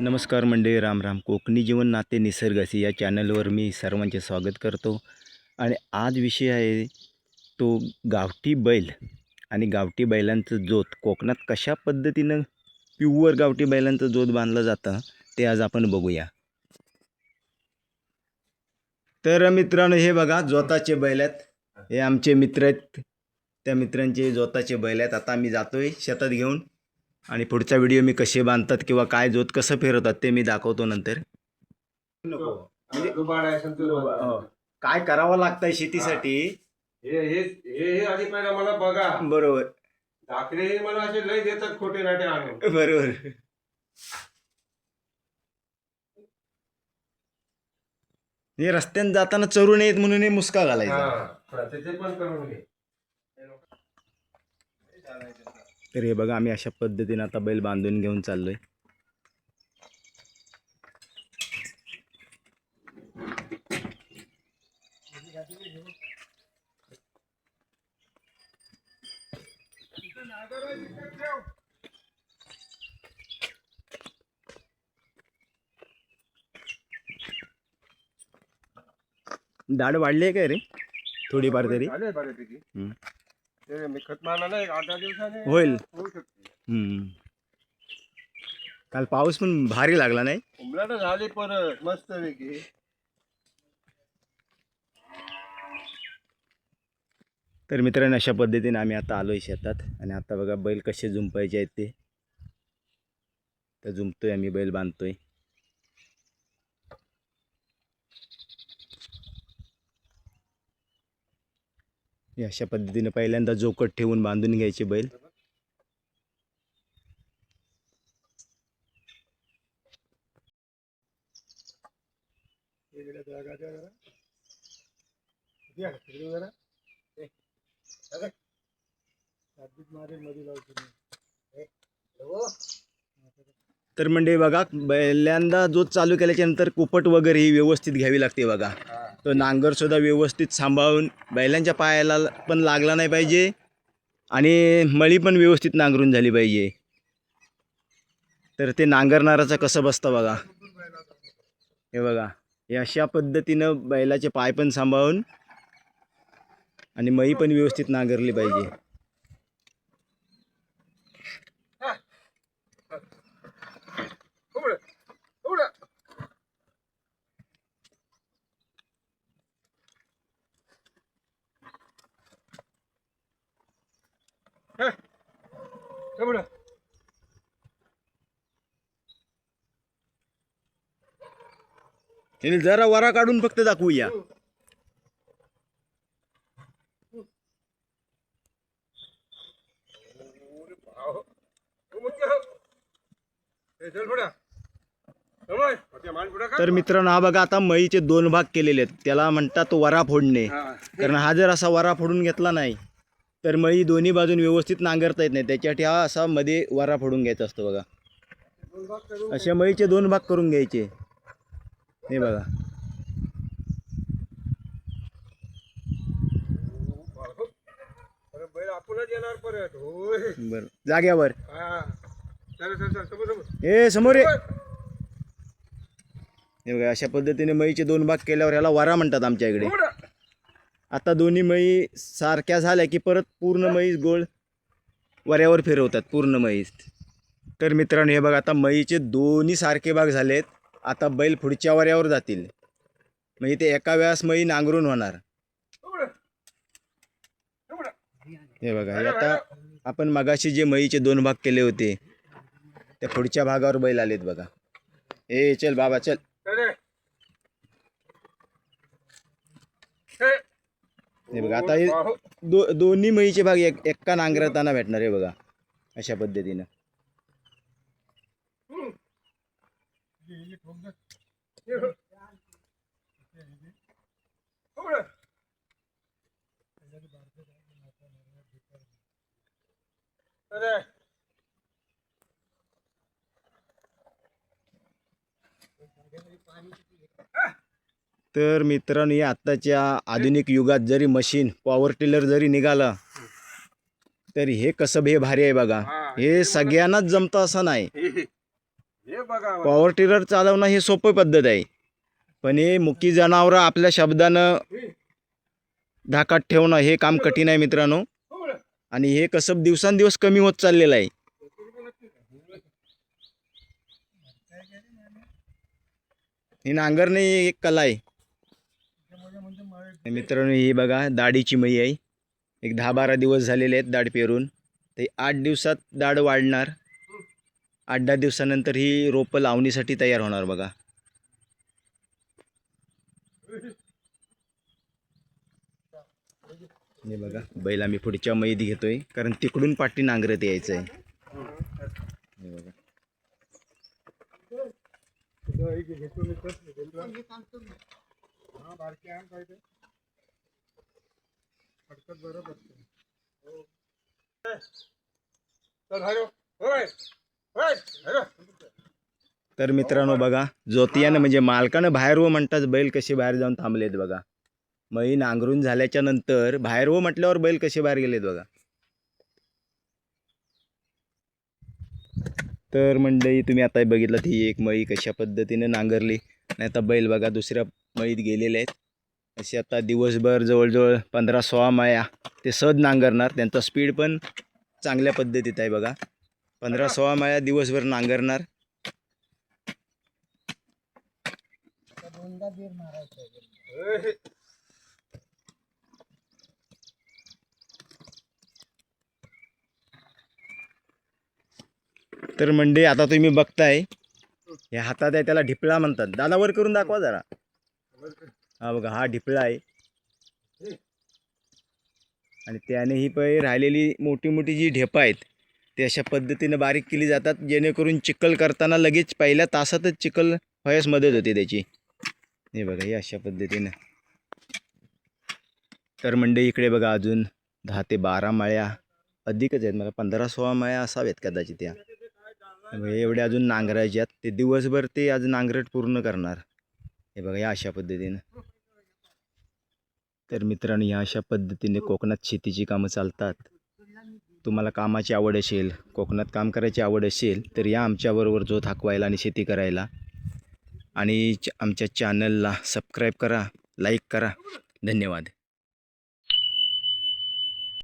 नमस्कार मंडळी राम राम. कोकणी जीवन नाते निसर्गाशी या चॅनलवर मी सर्वांचे स्वागत करतो. आणि आज विषय आहे तो गावठी बैल आणि गावठी बैलांचं जोत. कोकणात कशा पद्धतीनं प्युअर गावठी बैलांचं जोत बांधलं जातं ते आज आपण बघूया. तर मित्रांनो हे बघा जोताचे बैल आहेत. हे आमचे मित्र आहेत. त्या मित्रांचे जोताचे बैल आहेत. आता आम्ही जातोय शेतात घेऊन. आणि पुढचा व्हिडिओ मी कसे बांधतात किंवा काय जोत कसं फिरवतात ते मी दाखवतो नंतर. म्हणजे. हो. काय करावं लागतंय शेतीसाठी? हे. हे हे हे आधी पहिला मला बघा. बरोबर. दाखले हे मला असे लय देतात खोटे नाटे आणून. बरोबर. हे रस्त्याने जाताना चरू नयेत म्हणून हे मुसका घालायचा. हा. त्याचे पण करून घे. तर हे बघा आम्ही अशा पद्धतीने आता बैल बांधून घेऊन चाललोय. दाढ वाढली आहे काय रे? थोडीफार तरी? होईल. काल पाऊस पण भारी लागला नाही? झाली परत मस्त पैकी तर मित्रांनो अशा पद्धतीने आम्ही आता आलोय शेतात. आणि आता बघा बैल कसे जुंपायचे आहेत ते. तर जुंपतोय आम्ही बैल बांधतोय. हे अशा पद्धतीने पहिल्यांदा जोकट ठेवून बांधून घ्यायचे बैल. तर म्हणजे बघा बैल्यांदा जो चालू केल्याच्यानंतर कुपट वगैरे ही व्यवस्थित घ्यावी लागते बघा. तो नांगरसुद्धा व्यवस्थित सांभाळून बैलांच्या पायाला पण लागला नाही पाहिजे आणि मळी पण व्यवस्थित नांगरून झाली पाहिजे. तर ते नांगरणाराचं कसं बसतं बघा. हे बघा हे अशा पद्धतीनं बैलाचे पाय पण सांभाळून आणि मळी पण व्यवस्थित नांगरली पाहिजे. हे जरा वरा काढून फक्त दाखवूया. तर मित्रांनो हा बघा आता मळीचे दोन भाग केलेले आहेत त्याला म्हणतात वरा फोडणे. कारण हा जर असा वरा फोडून घेतला नाही तर मळी दोन्ही बाजून व्यवस्थित नांगरता येत नाही. त्याच्यासाठी हा असा मध्ये वरा फोडून घ्यायचा असतो बघा. अशा मळीचे दोन भाग करून घ्यायचे. हे बघा. बर. जाग्यावर. समोर हे समोर हे बघा अशा पद्धतीने मळीचे दोन भाग केल्यावर याला वरा म्हणतात आमच्या इकडे. आता दोन्ही मळी सारख्या झाल्या की परत पूर्ण म्हैस गोळ वऱ्यावर फिरवतात पूर्ण म्हैस तर मित्रांनो हे बघा आता मळीचे दोन्ही सारखे भाग झालेत. आता बैल पुढच्या वऱ्यावर जातील. म्हणजे ते एका वेळास मळी नांगरून होणार. हे बघा हे आता आपण मगाशी जे मळीचे दोन भाग केले होते त्या पुढच्या भागावर बैल आलेत बघा. ए चल बाबा चल चल रे. हे. हे बघा आता हे आहो. दो दोन्ही मळीचे भाग एक एका नांगरताना भेटणार आहे बघा अशा पद्धतीनं हे हो. रे. तर मित्रांनो या आत्ताच्या आधुनिक युगात जरी मशीन पॉवर टिलर जरी निघाला तर हे कसं हे भारी आहे बघा. हा, सगळ्यांनाच जमतं असं नाही. पॉवर टिलर चालवणं हे सोपी पद्धत आहे. पण हे मुकी जनावरं आपल्या शब्दानं धाकात ठेवणं हे काम कठीण आहे मित्रांनो. आणि हे कसं दिवसांदिवस कमी होत चाललेलं आहे. ही नांगरणे ही एक कला आहे. मित्रांनो ही बघा दाढीची मई आहे. एक दहा बारा दिवस झालेले आहेत दाढ पेरून. ते आठ दिवसात दाढ वाढणार. आठ दहा दिवसानंतर ही रोपं लावणीसाठी तयार होणार बघा. हे बघा बैल आम्ही पुढच्या मैद घेतोय. कारण तिकडून पाठी नांगरत यायचं आहे हे बघा घेतो मी तर, बरं पडतं. तर मित्रांनो बघा जोतियानं म्हणजे मालकानं बाहेर व म्हणताच बैल कसे बाहेर जाऊन थांबलेत बघा. मई नांगरून झाल्याच्यानंतर बाहेर व म्हटल्यावर बैल कसे बाहेर गेलेत बघा. तर मंडळी तुम्ही आता बघितलं ही एक मळी कशा पद्धतीने नांगरली. नाही आता बैल बघा दुसऱ्या मळीत गेलेले आहेत. असे आता दिवसभर जवळजवळ पंधरा सोळा माया ते सद नांगरणार. त्यांचा स्पीड पण चांगल्या पद्धतीत आहे बघा. पंधरा सोळा माया दिवसभर नांगरणार. तर म्हणजे आता तुम्ही बघताय हे हातात आहे त्याला ढिपळा म्हणतात. दादा वर करून दाखवा जरा. हा बघा हा ढिपळा आहे. आणि त्याने ही पण राहिलेली मोठी मोठी जी ढेपं आहेत ते अशा पद्धतीने बारीक केली जातात जेणेकरून चिखल करताना लगेच पहिल्या तासातच चिखल व्हायस मदत होते त्याची. हे बघा हे अशा पद्धतीनं. तर मंडळी इकडे बघा अजून दहा ते बारा माळ्या अधिकच आहेत. मला पंधरा सोळा माळ्या असाव्यात कदाचित त्या एवढे अजून नांगरायचे आहेत. ते दिवसभर ते आज नांगरट पूर्ण करणार. हे बघा या अशा पद्धतीनं. तर मित्रांनो या अशा पद्धतीने कोकणात शेतीची कामं चालतात. तुम्हाला कामाची आवड असेल कोकणात काम करायची आवड असेल तर या आमच्याबरोबर जो थाकवायला आणि शेती करायला आणि च- आमच्या चॅनलला सबस्क्राईब करा लाईक करा. धन्यवाद.